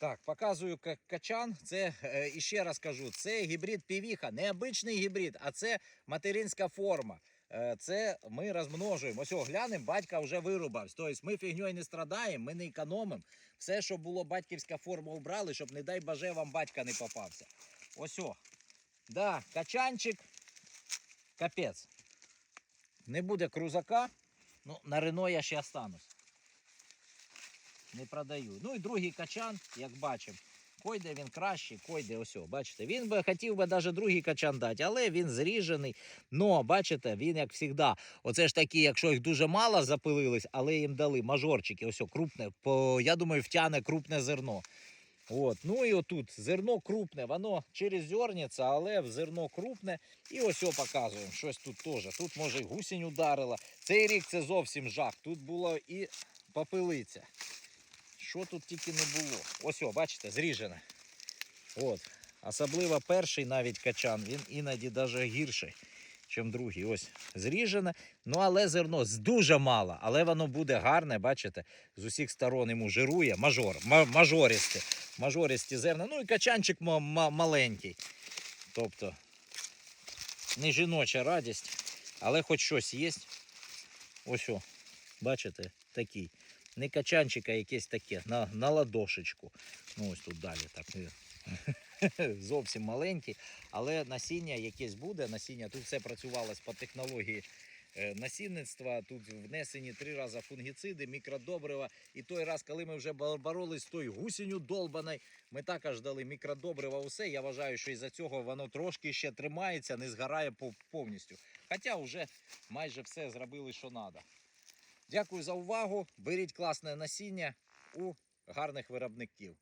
Так, показую качан. Це е, і ще раз кажу, це гібрид півіха, не обичний гібрид, а це материнська форма. Е, Це ми розмножуємо. Ось глянемо, батька вже вирубався. Тобто ми фігньою не страдаємо, ми не економимо. Все, що було батьківська форма, убрали, щоб, не дай боже, вам батька не попався. Ось о. Да, качанчик. Капець. Не буде крузака. Ну, на Рено я ще останусь. Не продаю. Ну і другий качан, як бачимо. Койде він кращий, койде ось, бачите. Він би хотів би навіть другий качан дати, але він зріжений. Но, бачите, він як завжди. Оце ж такі, якщо їх дуже мало запилились, але їм дали мажорчики, ось крупне, по, я думаю, втягне крупне зерно. От. Ну і отут зерно крупне, воно через зерниця, але в зерно крупне. І ось о показуємо, щось тут теж. Тут може гусінь ударила. Цей рік це зовсім жах. Тут було і попелиця. Що тут тільки не було. Ось о, бачите, зріжене. От. Особливо перший навіть качан, він іноді навіть гірший, ніж другий. Ось зріжене. Ну, але зерно дуже мало, але воно буде гарне, бачите, з усіх сторон йому жирує. Мажор, ма- мажористе. Мажористі зерна. Ну і качанчик ма- ма- маленький. Тобто не жіноча радість, але хоч щось є. Ось о, бачите, такий. Не качанчик, а якесь таке, на, на ладошечку. Ну ось тут далі так. е, Зовсім маленький, але насіння якесь буде. Насіння тут все працювалось по технології е, насінництва. Тут внесені три рази фунгіциди, мікродобрива. І той раз, коли ми вже боролись з тою гусінню долбаною, ми також дали мікродобрива. Усе. Я вважаю, що із-за цього воно трошки ще тримається, не згорає повністю. Хоча вже майже все зробили, що треба. Дякую за увагу. Беріть класне насіння у гарних виробників.